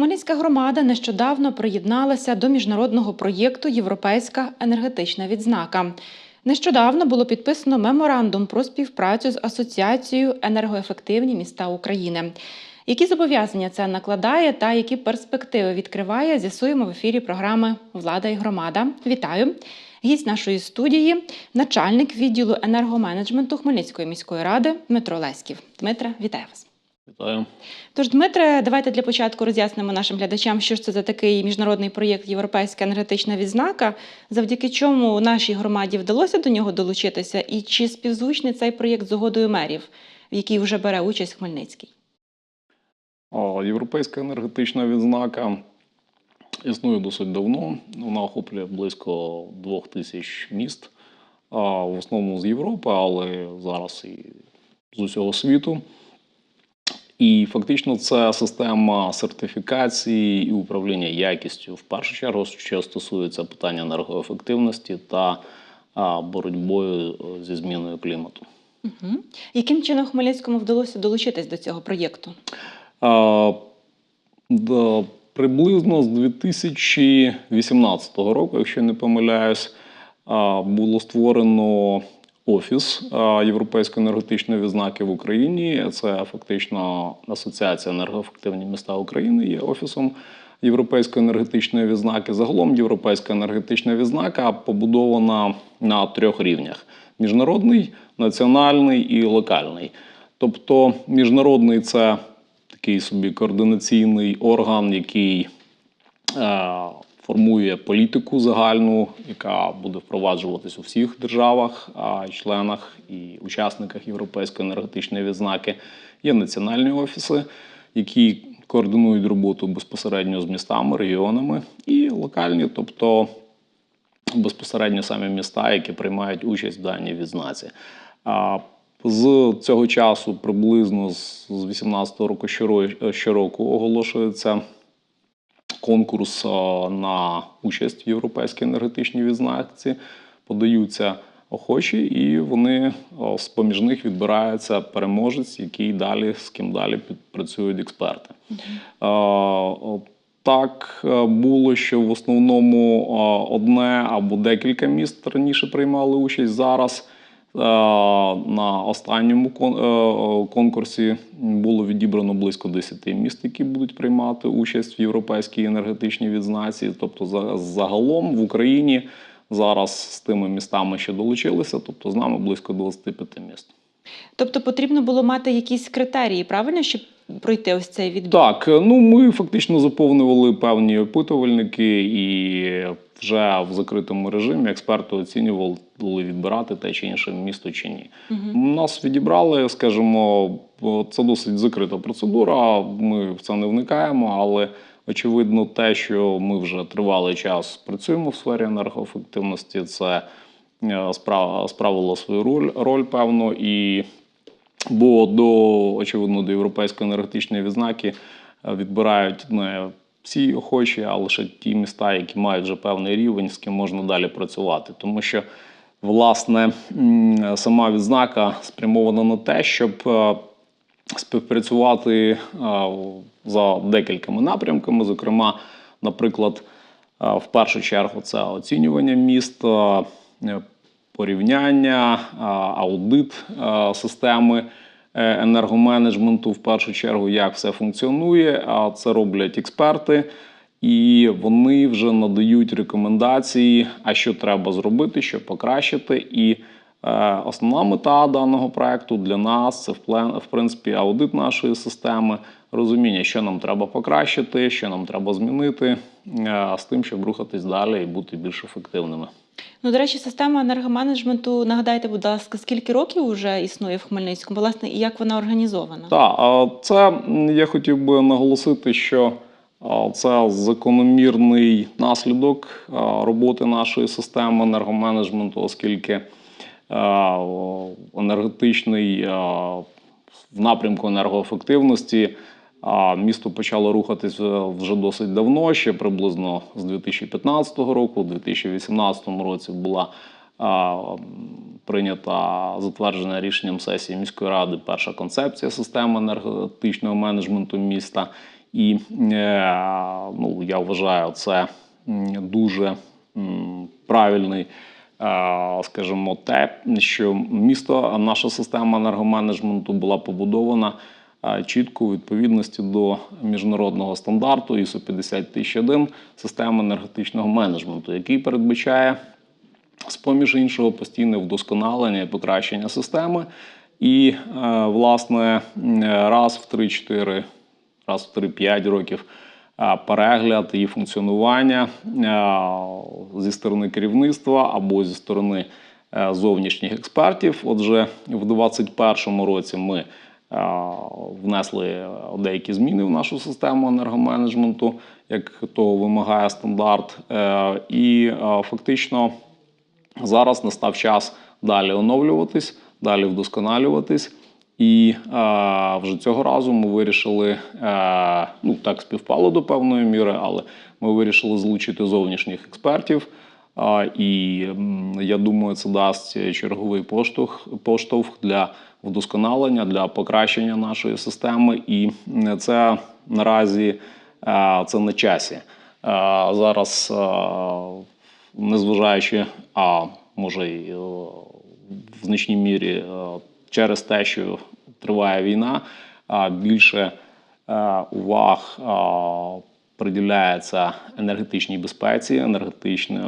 Хмельницька громада нещодавно приєдналася до міжнародного проєкту Європейська енергетична відзнака. Нещодавно було підписано меморандум про співпрацю з Асоціацією енергоефективні міста України. Які зобов'язання це накладає та які перспективи відкриває, з'ясуємо в ефірі програми Влада і громада. Вітаю! Гість нашої студії, начальник відділу енергоменеджменту Хмельницької міської ради Дмитро Леськів. Дмитре, вітаю вас. Вітаю. Тож, Дмитре, давайте для початку роз'яснимо нашим глядачам, що ж це за такий міжнародний проєкт Європейська енергетична відзнака, завдяки чому нашій громаді вдалося до нього долучитися, і чи співзвучний цей проєкт з угодою мерів, в якій вже бере участь Хмельницький? О, Європейська енергетична відзнака існує досить давно. Вона охоплює близько двох тисяч міст, а, в основному з Європи, але зараз і з усього світу. І фактично це система сертифікації і управління якістю. В першу чергу, що стосується питання енергоефективності та боротьбою е, зі зміною клімату. Угу. Яким чином Хмельницькому вдалося долучитись до цього проєкту? А, да, приблизно з 2018 року, якщо не помиляюсь, було створено офіс Європейської енергетичної відзнаки в Україні. Це фактично Асоціація енергоефективні міста України є офісом. Європейської енергетичної відзнаки. Загалом європейська енергетична відзнака побудована на трьох рівнях: міжнародний, національний і локальний. Тобто, міжнародний це такий собі координаційний орган, який е, формує політику загальну, яка буде впроваджуватись у всіх державах, членах і учасниках Європейської енергетичної відзнаки. Є національні офіси, які координують роботу безпосередньо з містами, регіонами, і локальні, тобто безпосередньо самі міста, які приймають участь в даній відзнаці. З цього часу, приблизно з 2018 року щоро- щороку, оголошується конкурс на участь в європейській енергетичній відзнаці. Подаються охочі, і вони з поміж них відбирається переможець, який далі з ким далі підпрацюють експерти. А, Так е, було, що в основному одне або декілька міст раніше приймали участь зараз. Е, На останньому е, конкурсі було відібрано близько 10 міст, які будуть приймати участь в європейській енергетичній відзнаці. Тобто, за- загалом в Україні зараз з тими містами, що долучилися, тобто з нами близько 25 міст. Тобто потрібно було мати якісь критерії, правильно, щоб пройти ось цей відбір? Так, ну ми фактично заповнювали певні опитувальники, і вже в закритому режимі експерти оцінювали відбирати те чи інше місто чи ні. Нас відібрали, скажімо, це досить закрита процедура. Ми в це не вникаємо, але очевидно, те, що ми вже тривалий час працюємо в сфері енергоефективності, це е, справ- справило свою роль, роль певно, і бо до очевидно до європейської енергетичної відзнаки е, відбирають не всі охочі, а лише ті міста, які мають вже певний рівень, з ким можна далі працювати. Тому що власне сама відзнака спрямована на те, щоб е, співпрацювати е, за декількома напрямками. Зокрема, наприклад, в першу чергу це оцінювання міст, е, порівняння, аудит системи е, енергоменеджменту. В першу чергу, як все функціонує. А це роблять експерти. І вони вже надають рекомендації, а що треба зробити, що покращити. І е, основна мета даного проекту для нас це в принципі аудит нашої системи, розуміння, що нам треба покращити, що нам треба змінити, е, з тим, щоб рухатись далі і бути більш ефективними. Ну, до речі, система енергоменеджменту, нагадайте, будь ласка, скільки років вже існує в Хмельницькому, власне, і як вона організована? Так, це я хотів би наголосити, що це закономірний наслідок роботи нашої системи енергоменеджменту, оскільки енергетичний в напрямку енергоефективності а, місто почало рухатись е, вже досить давно, ще приблизно з 2015 року, у 2018 році була а, прийнята затверджена рішенням сесії міської ради перша концепція системи енергетичного менеджменту міста. І е, ну, я вважаю, це дуже правильний, е, скажімо, те, що місто, наша система енергоменеджменту була побудована чітко у відповідності до міжнародного стандарту ISO 50001 системи енергетичного менеджменту, який передбачає з-поміж іншого постійне вдосконалення і покращення системи. І, е, власне, раз в 3-4, раз в 3-5 років е, перегляд і функціонування е, зі сторони керівництва або зі сторони зовнішніх експертів. Отже, в 2021 році ми внесли деякі зміни в нашу систему енергоменеджменту, як того вимагає стандарт. Е, І е, фактично зараз настав час далі оновлюватись, далі вдосконалюватись. І е, вже цього разу ми вирішили, е, ну так співпало до певної міри, але ми вирішили залучити зовнішніх експертів. І я думаю, це дасть черговий поштовх, поштовх для вдосконалення, для покращення нашої системи. І це наразі це на часі. Зараз, незважаючи, а може й в значній мірі через те, що триває війна, більше е, уваг приділяється енергетичній безпеці, енергетичним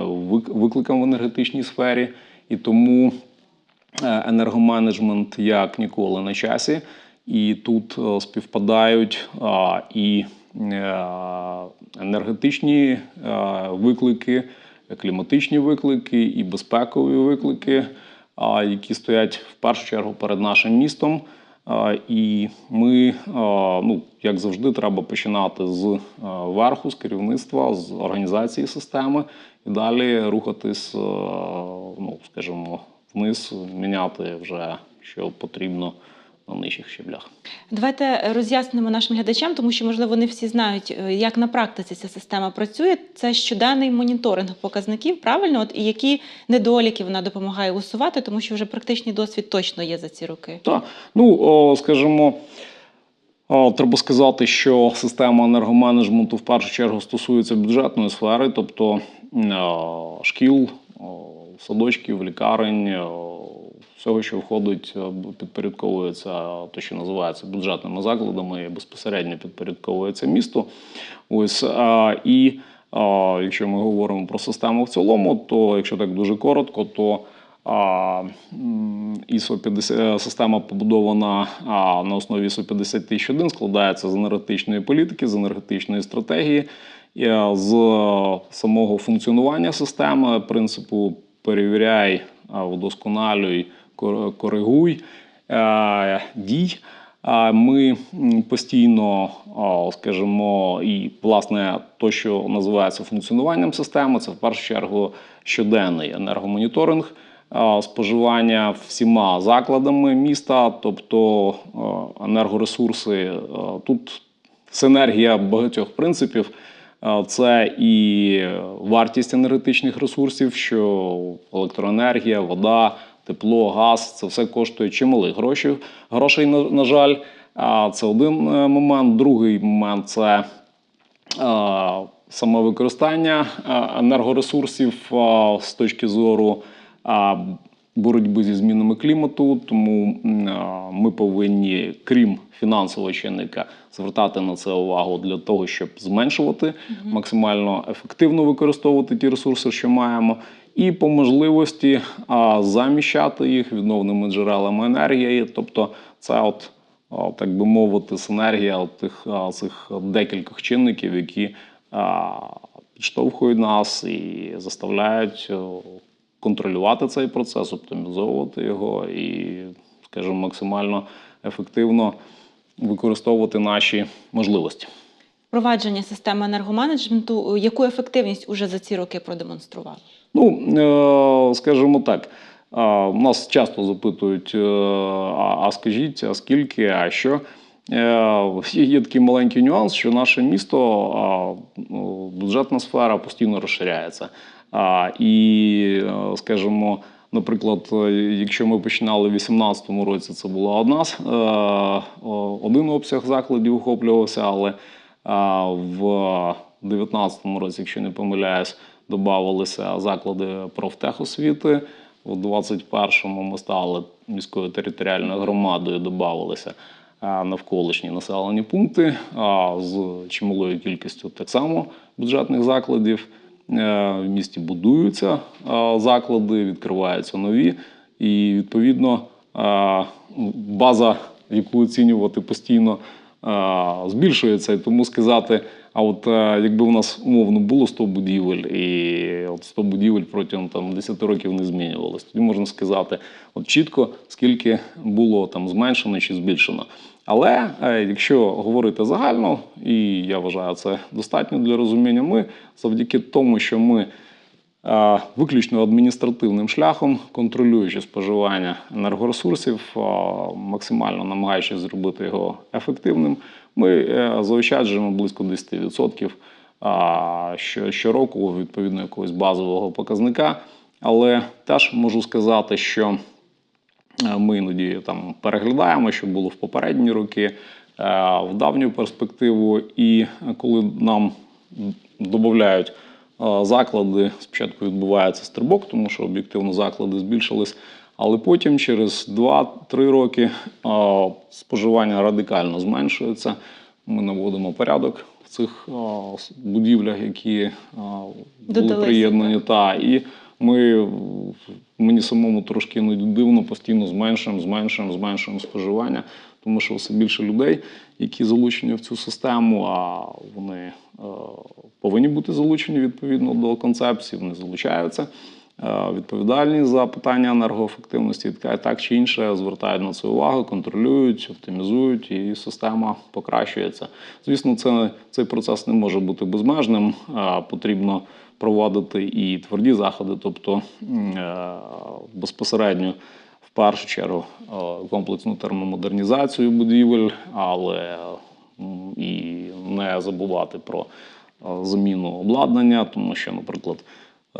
викликам в енергетичній сфері, і тому е, енергоменеджмент як ніколи на часі. І тут е, співпадають і е, енергетичні виклики, кліматичні виклики, і безпекові виклики, які стоять в першу чергу перед нашим містом. І ми, ну як завжди, треба починати з е, верху, з керівництва, з організації системи, і далі рухатись, е, ну скажімо, вниз, міняти вже що потрібно на нижчих щеблях. Давайте роз'яснимо нашим глядачам, тому що, можливо, не всі знають, е, як на практиці ця система працює. Це щоденний моніторинг показників, правильно? От і які недоліки вона допомагає усувати, тому що вже практичний досвід точно є за ці роки. Так, ну о, скажімо, треба сказати, що система енергоменеджменту в першу чергу стосується бюджетної сфери, тобто шкіл, садочків, лікарень, всього, що входить, підпорядковується те, що називається бюджетними закладами, безпосередньо підпорядковується місту. Ось а, і а, якщо ми говоримо про систему в цілому, то якщо так дуже коротко, то а, ISO 50, е, система побудована а, на основі ISO 50001, складається з енергетичної політики, з енергетичної стратегії, е, з е, самого функціонування системи, принципу перевіряй, вдосконалюй, коригуй е, дій. Ми постійно, скажімо, і власне то, що називається функціонуванням системи, це в першу чергу щоденний енергомоніторинг споживання всіма закладами міста, тобто енергоресурси. Тут синергія багатьох принципів. Це і вартість енергетичних ресурсів, що електроенергія, вода, тепло, газ це все коштує чимали грошей. Грошей, на, на жаль, А, це один е, момент. Другий момент це е, саме використання е, енергоресурсів з точки зору боротьби зі змінами клімату. Тому ми повинні, крім фінансового чинника, звертати на це увагу для того, щоб зменшувати максимально ефективно використовувати ті ресурси, що маємо. І по можливості а, заміщати їх відновними джерелами енергії. Тобто, це от так би мовити, синергія тих цих декількох чинників, які а, підштовхують нас і заставляють контролювати цей процес, оптимізовувати його і, скажімо, максимально ефективно використовувати наші можливості. Впровадження системи енергоменеджменту, яку ефективність уже за ці роки продемонструвало? Ну, е, скажімо так, нас часто запитують: е, а, скажіть, а скільки, а що? Е, Є такий маленький нюанс, що наше місто, ну, бюджетна сфера постійно розширяється. І, скажімо, наприклад, якщо ми починали в 2018 році, це була одна один обсяг закладів охоплювався, але В 2019 році, якщо не помиляюсь, додавалися заклади профтехосвіти. У 21-му ми стали міською територіальною громадою, додавалися навколишні населені пункти з чималою кількістю так само бюджетних закладів. Е, В місті будуються заклади, відкриваються нові, і відповідно база, яку оцінювати постійно, збільшується. І тому сказати, а от е, якби у нас умовно було 100 будівель, і от 100 будівель протягом там 10 років не змінювалось, тоді можна сказати от чітко, скільки було там зменшено чи збільшено. Але е, якщо говорити загально, і я вважаю це достатньо для розуміння, ми завдяки тому, що ми е, виключно адміністративним шляхом, контролюючи споживання енергоресурсів, максимально намагаючись зробити його ефективним, ми е, заощаджуємо близько 10% що- щороку відповідно якогось базового показника. Але теж можу сказати, що Е, Ми іноді там переглядаємо, що було в попередні роки, е, в давню перспективу. І коли нам додають заклади, спочатку відбувається стрибок, тому що об'єктивно заклади збільшились. Але потім, через 2-3 роки, споживання радикально зменшується. Ми наводимо порядок в цих будівлях, які були приєднані. Та, і ми мені самому трошки іноді дивно постійно зменшуємо, зменшуємо, зменшуємо споживання, тому що все більше людей, які залучені в цю систему, а вони е, повинні бути залучені відповідно до концепції, вони залучаються. Е, Відповідальні за питання енергоефективності так, чи інше звертають на це увагу, контролюють, оптимізують, і система покращується. Звісно, це, цей процес не може бути безмежним. Е, Потрібно проводити і тверді заходи, тобто безпосередньо першу чергу е, комплексну термомодернізацію будівель, але і не забувати про е, заміну обладнання, тому що, наприклад,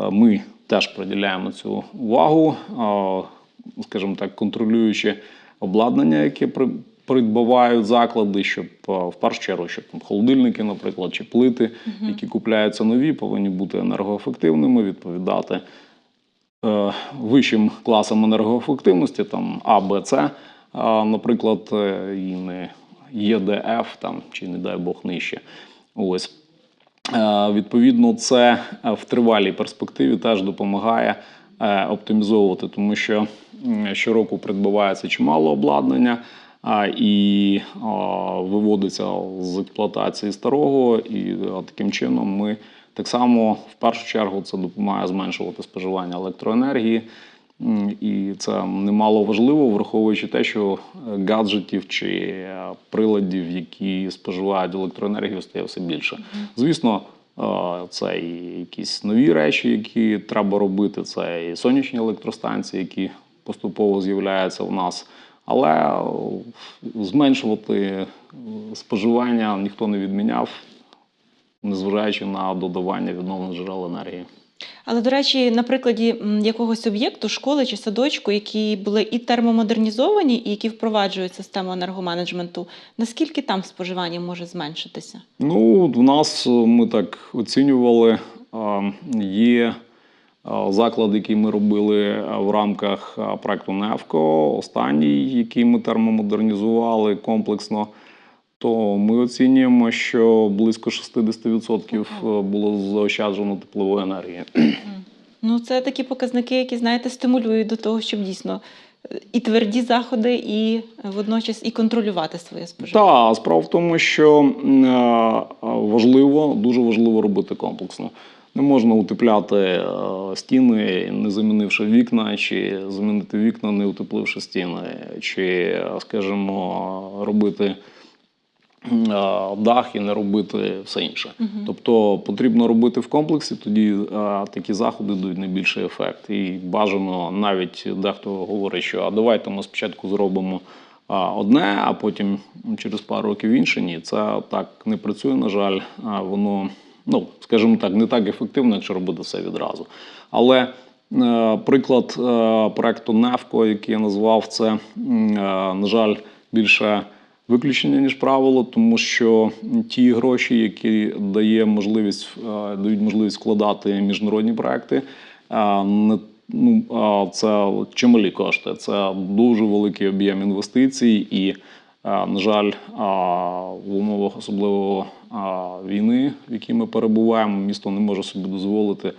е, ми теж приділяємо цю увагу, скажімо так, контролюючи обладнання, яке при- придбавають заклади, щоб в першу чергу, щоб там холодильники, наприклад, чи плити, які купляються нові, повинні бути енергоефективними, відповідати вищим класам енергоефективності, там А, Б, С, наприклад, е, і не ЄДФ там, чи, не дай Бог, нижче. Ось. Е, Відповідно, це е, в тривалій перспективі теж допомагає е, оптимізовувати, тому що щороку придбається чимало обладнання і виводиться з експлуатації старого, і е, таким чином ми так само в першу чергу це допомагає зменшувати споживання електроенергії. І це немало важливо, враховуючи те, що е, гаджетів чи е, приладів, які споживають електроенергію, стає все більше. Звісно, е, це і якісь нові речі, які треба робити. Це і сонячні електростанції, які поступово з'являються в нас. Але зменшувати споживання ніхто не відміняв, незважаючи на додавання відновлених джерел енергії. Але, до речі, на прикладі якогось об'єкту, школи чи садочку, які були і термомодернізовані, і які впроваджують систему енергоменеджменту, наскільки там споживання може зменшитися? Ну, в нас е, ми так оцінювали. е, Є е, заклад, який ми робили в рамках проекту НЕВКО, останній, який ми термомодернізували комплексно. То ми оцінюємо, що близько 60% було заощаджено теплової енергії. Ну, це такі показники, які, знаєте, стимулюють до того, щоб дійсно е, і тверді заходи, і е, водночас і контролювати своє споживання. Так, справа в тому, що е, важливо, дуже важливо робити комплексно. Не можна утепляти е, стіни, не замінивши вікна, чи замінити вікна, не утепливши стіни, чи, е, скажімо, робити е, дах і не робити все інше. Тобто потрібно робити в комплексі, тоді е, такі заходи дають найбільший ефект. І бажано навіть дехто говорить, що а давайте ми спочатку зробимо а, одне, а потім через пару років інше. Ні, це так не працює, на жаль. А, Воно, ну, скажімо так, не так ефективно, якщо робити все відразу. Але е, приклад е, проекту Невко, який я назвав, це, е, на жаль, більше виключення, ніж правило, тому що ті гроші, які дає можливість, е, дають можливість вкладати міжнародні проекти, е, не ну, е, це чималі кошти. Це дуже великий об'єм інвестицій, і, на жаль, в умовах особливо війни, в якій ми перебуваємо, місто не може собі дозволити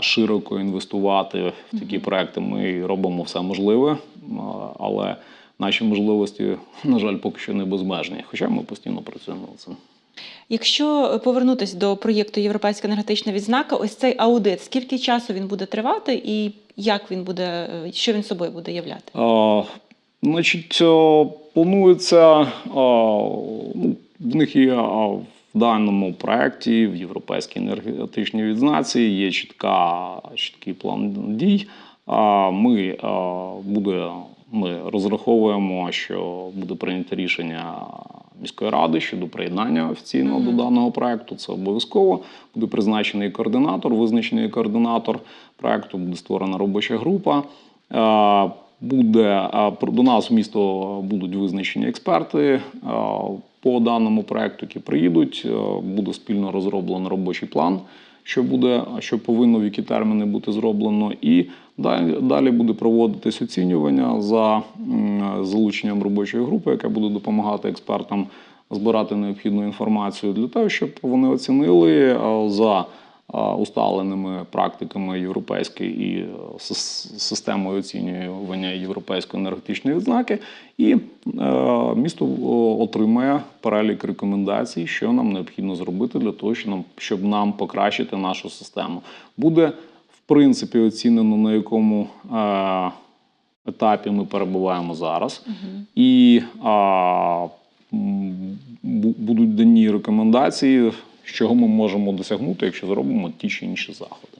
широко інвестувати в такі проекти. Ми робимо все можливе, але наші можливості, на жаль, поки що не безмежні. Хоча ми постійно працюємо над цим. Якщо повернутися до проєкту Європейська енергетична відзнака, ось цей аудит, скільки часу він буде тривати і як він буде, е, що він собою буде являти? А, значить, е, планується, а, ну, в них є а, в даному проєкті, в Європейській енергетичній відзнаці, є чітка, чіткий план дій. А, Ми, а, буде, ми розраховуємо, що буде прийнято рішення міської ради щодо приєднання офіційного до даного проекту. Це обов'язково. Буде призначений координатор, визначений координатор проекту, буде створена робоча група. Е, Буде е, до нас в місто будуть визначені експерти е, по даному проекту, які приїдуть. Буде спільно розроблено робочий план, що буде, що повинно в які терміни бути зроблено, і далі, буде проводитись оцінювання за залученням робочої групи, яка буде допомагати експертам збирати необхідну інформацію для того, щоб вони оцінили е, за е, усталеними практиками європейської і е, системою оцінювання європейської енергетичної відзнаки, і місто отримає перелік рекомендацій, що нам необхідно зробити для того, щоб нам, покращити нашу систему. Буде принципі оцінено на якому е, етапі ми перебуваємо зараз, і а, м, бу- будуть дані рекомендації, чого ми можемо досягнути, якщо зробимо ті чи інші заходи.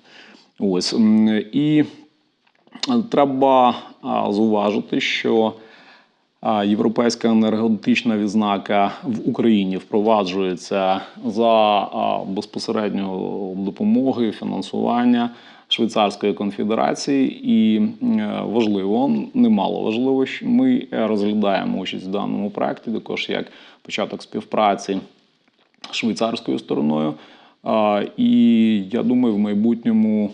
Ось і е, треба а, зауважити, що Європейська енергетична відзнака в Україні впроваджується за а, безпосередньої допомоги, фінансування Швейцарської конфедерації, і е, важливо, немало важливо, що ми розглядаємо участь в даному проекті, також як початок співпраці з швейцарською стороною. І я думаю, в майбутньому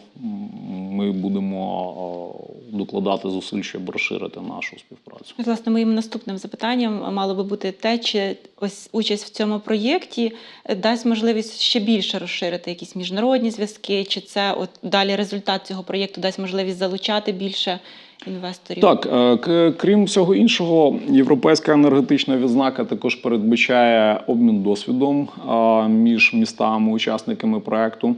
ми будемо докладати зусиль, щоб розширити нашу співпрацю. Власне, моїм наступним запитанням мало би бути те, чи ось участь в цьому проєкті дасть можливість ще більше розширити якісь міжнародні зв'язки, чи це от далі результат цього проєкту дасть можливість залучати більше інвесторів? Так, е, крім всього іншого, європейська енергетична відзнака також передбачає обмін досвідом е, між містами, учасниками проекту,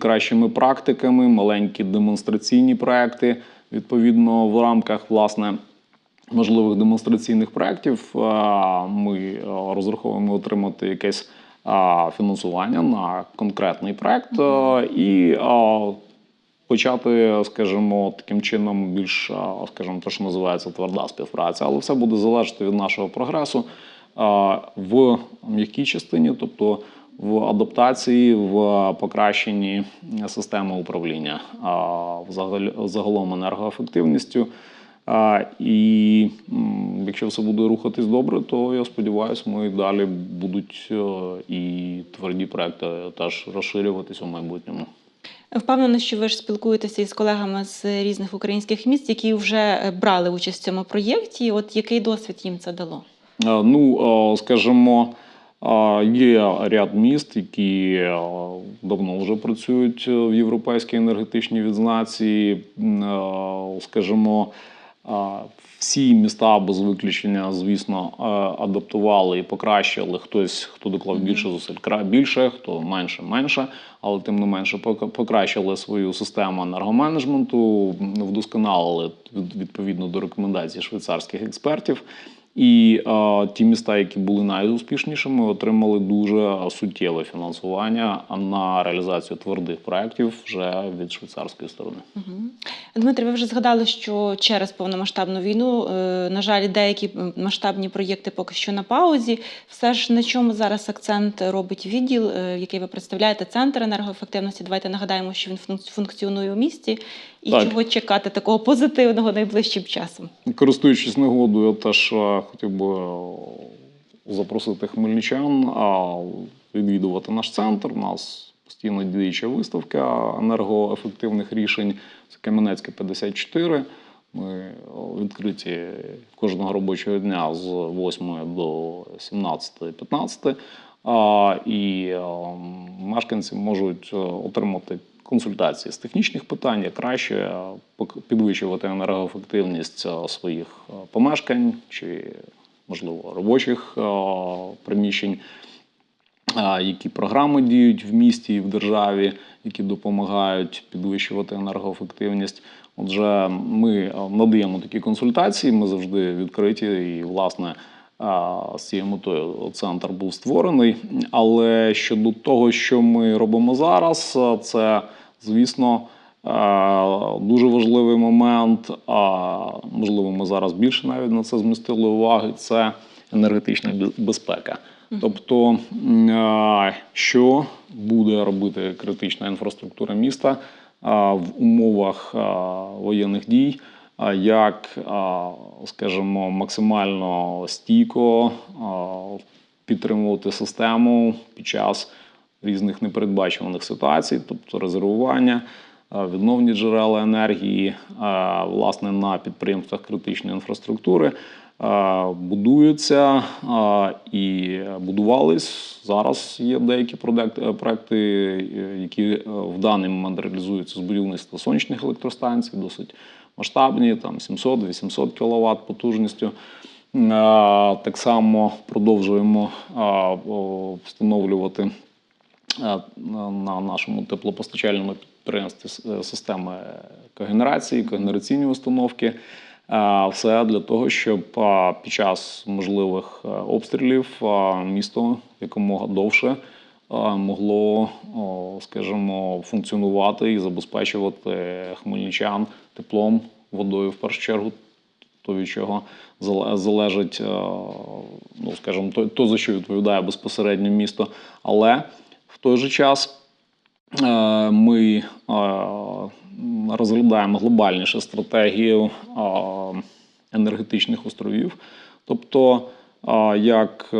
кращими практиками, маленькі демонстраційні проекти. Відповідно, в рамках власне. Можливих демонстраційних проєктів е, ми е, розраховуємо отримати якесь е, фінансування на конкретний проєкт е, і е, почати, скажімо, таким чином більш, скажімо, те, що називається тверда співпраця. Але все буде залежати від нашого прогресу в м'якій частині, тобто в адаптації, в покращенні системи управління, загалом енергоефективністю. І якщо все буде рухатись добре, то я сподіваюся, ми далі будуть е, і тверді проекти теж розширюватись у майбутньому. Впевнена, що ви ж спілкуєтеся із колегами з різних українських міст, які вже е, брали участь в цьому проєкті. От який досвід їм це дало? Е, Ну, скажімо, є ряд міст, які е, давно вже працюють е, в європейській енергетичній відзнаці. Е, Скажімо, всі міста без виключення, звісно, адаптували і покращили. Хтось, хто доклав більше зусиль, більше, хто менше, менше, але тим не менше пок- покращили свою систему енергоменеджменту, вдосконалили від- відповідно до рекомендацій швейцарських експертів. І е, ті міста, які були найуспішнішими, отримали дуже суттєве фінансування на реалізацію твердих проєктів вже від швейцарської сторони. Дмитре, ви вже згадали, що через повномасштабну війну, е, на жаль, деякі масштабні проєкти поки що на паузі. Все ж на чому зараз акцент робить відділ, е, який ви представляєте, центр енергоефективності. Давайте нагадаємо, що він функ- функціонує у місті, і Так. чого чекати такого позитивного найближчим часом. Користуючись нагодою, я теж е, хотів би запросити хмельничан відвідувати наш центр. У нас постійно діюча виставка енергоефективних рішень. Це Кам'янецьке 54. Ми відкриті кожного робочого дня з 8 до 17-15. А, І е, мешканці можуть е, отримати консультації з технічних питань, як краще е, підвищувати енергоефективність е, своїх е, помешкань чи, можливо, робочих приміщень які програми діють в місті і в державі, які допомагають підвищувати енергоефективність. Отже, ми надаємо такі консультації, ми завжди відкриті, і, власне, з цією метою центр був створений. Але щодо того, що ми робимо зараз, це, звісно, е, дуже важливий момент. А можливо, ми зараз більше навіть на це змістили уваги. Це енергетична безпека. Тобто, що буде робити критична інфраструктура міста в умовах воєнних дій, як, скажімо, максимально стійко підтримувати систему під час різних непередбачуваних ситуацій, тобто резервування, відновні джерела енергії, власне, на підприємствах критичної інфраструктури будуються і будувались. Зараз є деякі е, проекти, е, які е, в даний момент реалізуються з будівництва сонячних електростанцій, досить масштабні, там 700-800 кВт потужністю. Так само продовжуємо встановлювати е, на нашому теплопостачальному підприємстві е, системи когенерації, когенераційні установки. Е, Все для того, щоб під час можливих е, обстрілів місто якомога довше могло, скажімо, функціонувати і забезпечувати хмельничан теплом, водою в першу чергу, то від чого зале- залежить, е, ну скажімо, то, то за що відповідає безпосередньо місто. Але в той же час е, ми е, розглядаємо глобальніше стратегію е, енергетичних островів, тобто як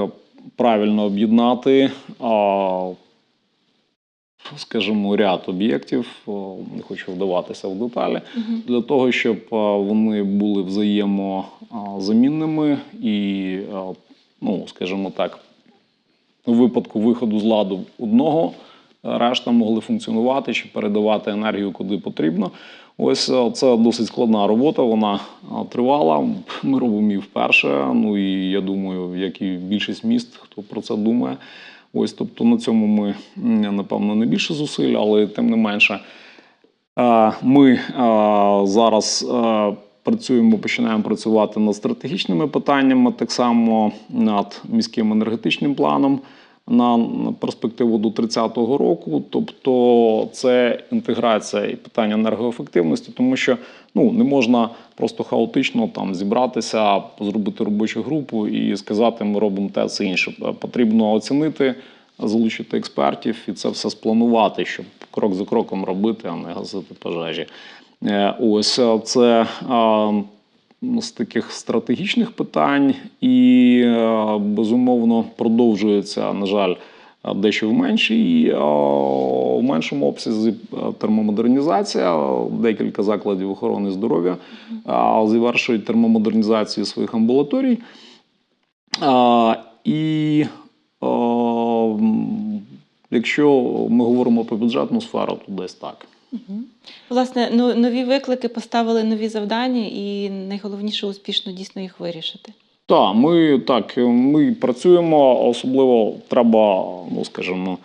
правильно об'єднати. Скажімо, ряд об'єктів, не хочу вдаватися в деталі, для того, щоб вони були взаємозамінними і, ну, скажімо так, у випадку виходу з ладу одного, решта могли функціонувати чи передавати енергію куди потрібно. Ось це досить складна робота, вона тривала. Ми робимо її вперше. Ну і я думаю, як і більшість міст, хто про це думає. Ось, тобто на цьому ми напевно не більше зусиль, але тим не менше. Е, Ми е, зараз е, працюємо, починаємо працювати над стратегічними питаннями, так само над міським енергетичним планом на перспективу до 30-го року. Тобто це інтеграція і питання енергоефективності, тому що ну, не можна просто хаотично там зібратися, зробити робочу групу і сказати, ми робимо те, це інше. Потрібно оцінити залучити експертів і це все спланувати, щоб крок за кроком робити, а не гасити пожежі. Е, Ось е, це ну, з таких стратегічних питань, і е, безумовно продовжується, на жаль, е, дещо в меншій, е, в меншому обсязі е, термомодернізація. Декілька закладів охорони здоров'я е, завершують термомодернізацію своїх амбулаторій. І якщо ми говоримо про бюджетну сферу, то десь так. Власне, ну, нові виклики поставили нові завдання, і найголовніше успішно дійсно їх вирішити. Так, ми так, ми працюємо, особливо треба, ну скажімо,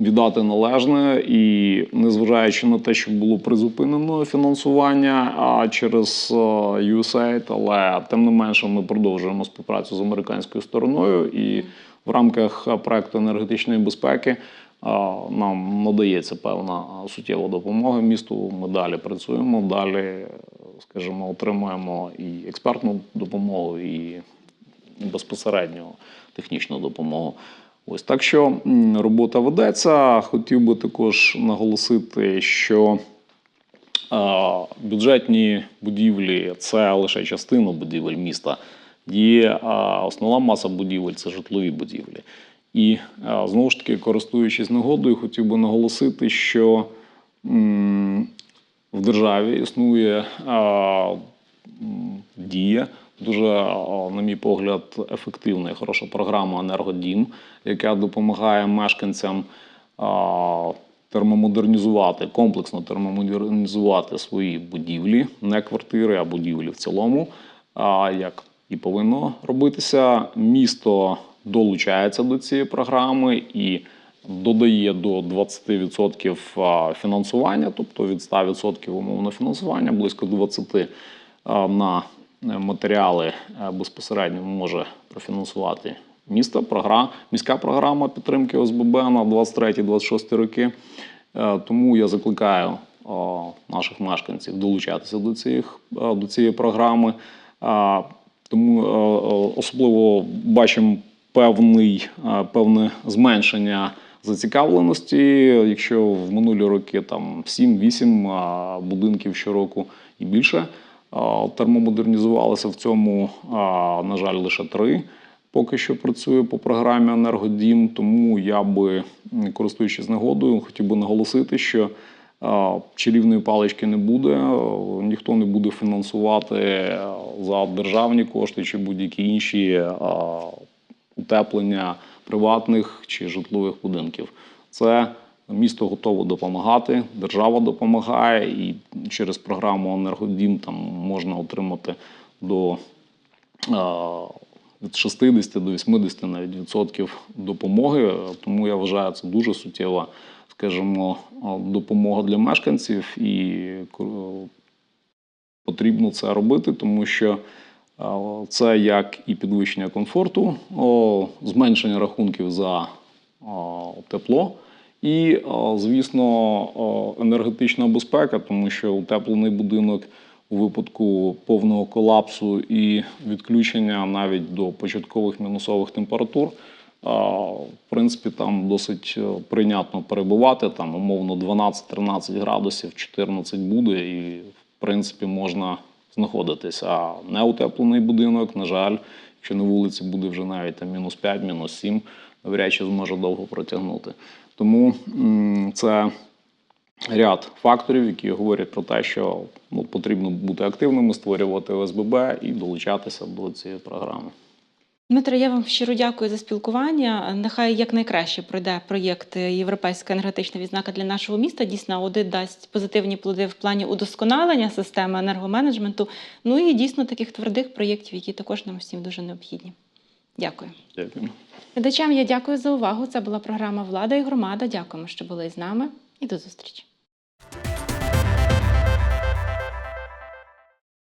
віддати належне і незважаючи на те, що було призупинено фінансування через USAID, але тим не менше ми продовжуємо співпрацю з американською стороною і в рамках проекту енергетичної безпеки нам надається певна суттєва допомога місту. Ми далі працюємо, далі, скажімо, отримуємо і експертну допомогу, і безпосередньо технічну допомогу. Ось так що робота ведеться. Хотів би також наголосити, що Бюджетні будівлі це лише частина будівель міста. Є основна маса будівель це житлові будівлі. І е, знову ж таки, користуючись нагодою, хотів би наголосити, що в державі існує е, м, діє дуже, е, на мій погляд, ефективна і хороша програма Енергодім, яка допомагає мешканцям термомодернізувати, комплексно термомодернізувати свої будівлі, не квартири, а будівлі в цілому, як і повинно робитися. Місто долучається до цієї програми і додає до 20% фінансування, тобто від 100% умовно фінансування, близько 20% на е, матеріали е, безпосередньо може профінансувати місто. Програма, міська програма підтримки ОСББ на 23-26 роки. Е, Тому я закликаю наших мешканців долучатися до, цих, до цієї програми. Тому особливо бачимо певний, е, певне зменшення зацікавленості. Якщо в минулі роки там 7-8 будинків щороку і більше термомодернізувалися, в цьому, на жаль, лише три поки що працює по програмі Енергодім. Тому я би, користуючись нагодою, хотів би наголосити, що чарівної палички не буде, е, ніхто не буде фінансувати е, за державні кошти чи будь-які інші е, утеплення приватних чи житлових будинків. Це місто готово допомагати, держава допомагає, і через програму Енергодім там можна отримати до е, від 60 до 80 навіть відсотків допомоги. Тому я вважаю, це дуже суттєва, скажімо, допомога для мешканців, і е, потрібно це робити, тому що це як і підвищення комфорту, зменшення рахунків за тепло. І, звісно, енергетична безпека, тому що утеплений будинок у випадку повного колапсу і відключення навіть до початкових мінусових температур, в принципі, там досить е, прийнятно перебувати. Там умовно 12-13 градусів, 14 буде, і в принципі можна знаходитись. А неутеплений будинок, на жаль, якщо на вулиці буде вже навіть там мінус 5, мінус 7, навряд чи зможе довго протягнути. Тому це ряд факторів, які говорять про те, що ну, потрібно бути активними, створювати ОСББ і долучатися до цієї програми. Дмитре, я вам щиро дякую за спілкування. Нехай якнайкраще пройде проєкт Європейська енергетична відзнака для нашого міста. Дійсно, аудит дасть позитивні плоди в плані удосконалення системи енергоменеджменту. Ну і дійсно таких твердих проєктів, які також нам всім дуже необхідні. Дякую. Дякую. Глядачам я дякую за увагу. Це була програма Влада і громада. Дякуємо, що були з нами, і до зустрічі.